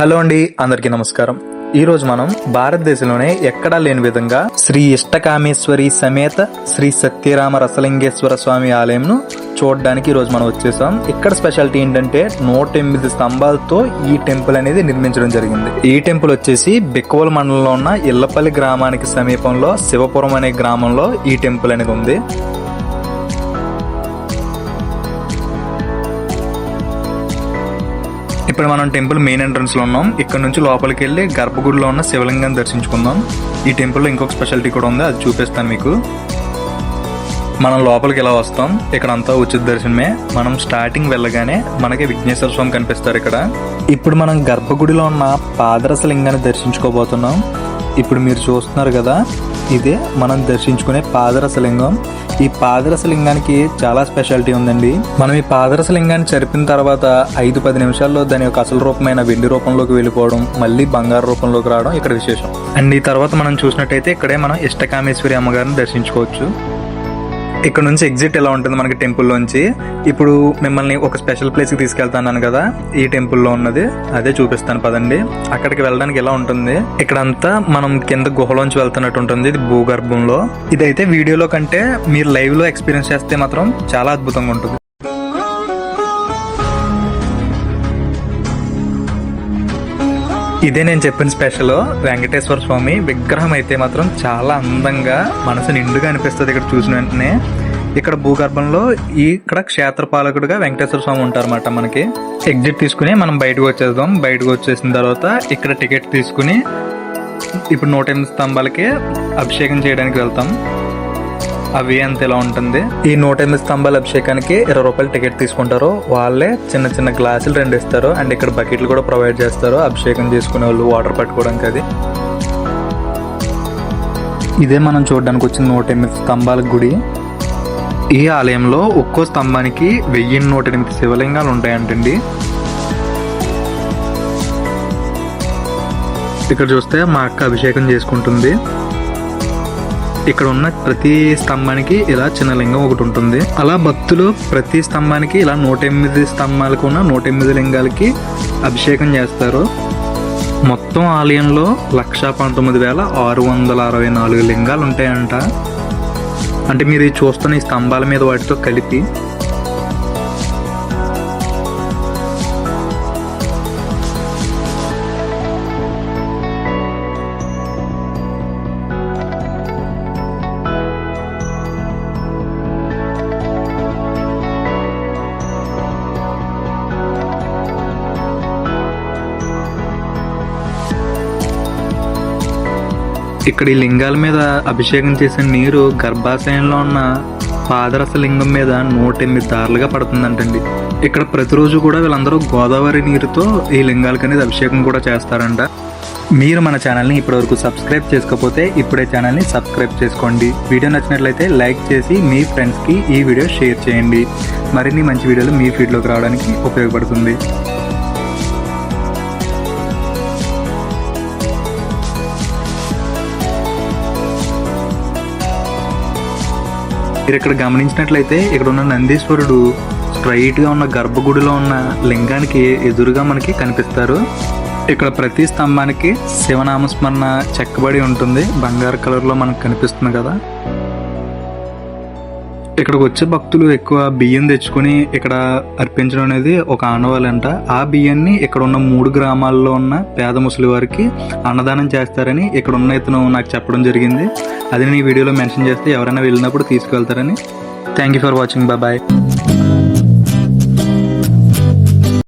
Hello అండి అందరికీ నమస్కారం. ఈ రోజు మనం భారతదేశంలోనే ఎక్కడా లేని విధంగా శ్రీ ఇష్టకామేశ్వరి సమేత శ్రీ సత్యరామ రసలింగేశ్వర స్వామి ఆలయంను చూడడానికి ఈరోజు మనం వచ్చేసాం. ఇక్కడ స్పెషాలిటీ ఏంటంటే నూట ఎనిమిది స్తంభాలతో ఈ టెంపుల్ అనేది నిర్మించడం జరిగింది. ఈ టెంపుల్ వచ్చేసి బిక్కవల మండలంలో ఉన్న ఇల్లపల్లి గ్రామానికి సమీపంలో శివపురం అనే గ్రామంలో ఈ టెంపుల్ అనేది ఉంది. ఇప్పుడు మనం టెంపుల్ మెయిన్ ఎంట్రన్స్లో ఉన్నాం. ఇక్కడ నుంచి లోపలికి వెళ్ళి గర్భగుడిలో ఉన్న శివలింగాన్ని దర్శించుకుందాం. ఈ టెంపుల్లో ఇంకొక స్పెషాలిటీ కూడా ఉంది అది చూపిస్తాను మీకు. మనం లోపలికి ఎలా వస్తాం? ఇక్కడ అంతా ఉచిత దర్శనమే. మనం స్టార్టింగ్ వెళ్ళగానే మనకి విఘ్నేశ్వర స్వామి కనిపిస్తారు ఇక్కడ. ఇప్పుడు మనం గర్భగుడిలో ఉన్న పాదరస లింగాన్ని దర్శించుకోబోతున్నాం. ఇప్పుడు మీరు చూస్తున్నారు కదా ఇదే మనం దర్శించుకునే పాదరస లింగం ఈ పాదరస లింగానికి చాలా స్పెషాలిటీ ఉందండి. మనం ఈ పాదరస లింగాన్ని చరిపిన తర్వాత ఐదు పది నిమిషాల్లో దాని యొక్క అసలు రూపమైన వెండి రూపంలోకి వెళ్ళిపోవడం మళ్ళీ బంగారు రూపంలోకి రావడం ఇక్కడ విశేషం. అండ్ ఈ తర్వాత మనం చూసినట్టయితే ఇక్కడే మనం ఇష్టకామేశ్వరి అమ్మగారిని దర్శించుకోవచ్చు. ఇక్కడ నుంచి ఎగ్జిట్ ఎలా ఉంటుంది మనకి టెంపుల్ లోంచి? ఇప్పుడు మిమ్మల్ని ఒక స్పెషల్ ప్లేస్కి తీసుకెళ్తాను కదా ఈ టెంపుల్లో ఉన్నది అదే చూపిస్తాను పదండి. అక్కడికి వెళ్ళడానికి ఎలా ఉంటుంది? ఇక్కడంతా మనం కింద గుహలోంచి వెళ్తున్నట్టు ఉంటుంది ఇది భూగర్భంలో. ఇదైతే వీడియోలో కంటే మీరు లైవ్లో ఎక్స్పీరియన్స్ చేస్తే మాత్రం చాలా అద్భుతంగా ఉంటుంది. ఇదే నేను చెప్పిన స్పెషల్ వెంకటేశ్వర స్వామి విగ్రహం అయితే మాత్రం చాలా అందంగా మనసు నిండుగా అనిపిస్తుంది ఇక్కడ చూసిన వెంటనే. ఇక్కడ భూగర్భంలో ఇక్కడ క్షేత్రపాలకుడుగా వెంకటేశ్వర స్వామి ఉంటారన్నమాట మనకి. ఎగ్జిట్ తీసుకుని మనం బయటకు వచ్చేద్దాం. బయటకు వచ్చేసిన తర్వాత ఇక్కడ టికెట్ తీసుకుని ఇప్పుడు నూట ఎనిమిది స్తంభాలకి అభిషేకం చేయడానికి వెళ్తాం. అవి అంత ఎలా ఉంటుంది? ఈ నూట ఎనిమిది స్తంభాల అభిషేకానికి ఇరవై రూపాయలు టికెట్ తీసుకుంటారు. వాళ్ళే చిన్న చిన్న గ్లాసులు రెండు ఇస్తారు. అండ్ ఇక్కడ బకెట్లు కూడా ప్రొవైడ్ చేస్తారు. అభిషేకం చేసుకునే వాళ్ళు వాటర్ పట్టుకోవడానికి అది. ఇదే మనం చూడడానికి వచ్చిన నూట ఎనిమిది స్తంభాల గుడి. ఈ ఆలయంలో ఒక్కో స్తంభానికి వెయ్యి నూట ఎనిమిది శివలింగాలు ఉంటాయంటండి. ఇక్కడ చూస్తే మా అక్క అభిషేకం చేసుకుంటుంది. ఇక్కడ ఉన్న ప్రతి స్తంభానికి ఇలా చిన్న లింగం ఒకటి ఉంటుంది. అలా భక్తులు ప్రతి స్తంభానికి ఇలా నూట ఎనిమిది స్తంభాలకు ఉన్న నూట ఎనిమిది లింగాలకి అభిషేకం చేస్తారు. మొత్తం ఆలయంలో లక్ష పంతొమ్మిది వేల ఆరు వందల అరవై నాలుగు లింగాలు ఉంటాయంట అంటే మీరు చూస్తున్న ఈ స్తంభాల మీద వాటితో కలిపి ఇక్కడ ఈ లింగాల మీద అభిషేకం చేసిన నీరు గర్భాశయంలో ఉన్న పాదరస లింగం మీద నూట ఎనిమిది దారులుగా పడుతుందంటండి. ఇక్కడ ప్రతిరోజు కూడా వీళ్ళందరూ గోదావరి నీరుతో ఈ లింగాలకు అనేది అభిషేకం కూడా చేస్తారంట. మీరు మన ఛానల్ని ఇప్పటివరకు సబ్స్క్రైబ్ చేసుకోకపోతే ఇప్పుడే ఛానల్ని సబ్స్క్రైబ్ చేసుకోండి. వీడియో నచ్చినట్లయితే లైక్ చేసి మీ ఫ్రెండ్స్కి ఈ వీడియో షేర్ చేయండి. మరిన్ని మంచి వీడియోలు మీ ఫీడ్లోకి రావడానికి ఉపయోగపడుతుంది. మీరు ఇక్కడ గమనించినట్లయితే ఇక్కడ ఉన్న నందీశ్వరుడు స్ట్రైట్గా ఉన్న గర్భగుడిలో ఉన్న లింగానికి ఎదురుగా మనకి కనిపిస్తారు. ఇక్కడ ప్రతి స్తంభానికి శివనామస్మరణ చెక్కబడి ఉంటుంది. బంగారు కలర్లో మనకు కనిపిస్తుంది కదా. ఇక్కడికి వచ్చే భక్తులు ఎక్కువ బియ్యం తెచ్చుకుని ఇక్కడ అర్పించడం అనేది ఒక ఆనవాలంట. ఆ బియ్యాన్ని ఇక్కడ ఉన్న మూడు గ్రామాల్లో ఉన్న పేద ముసలి వారికి అన్నదానం చేస్తారని ఇక్కడ ఉన్న ఇతను నాకు చెప్పడం జరిగింది. అది నేను ఈ వీడియోలో మెన్షన్ చేస్తే ఎవరైనా వెళ్ళినప్పుడు తీసుకువెళ్తారని thank you for watching. Bye.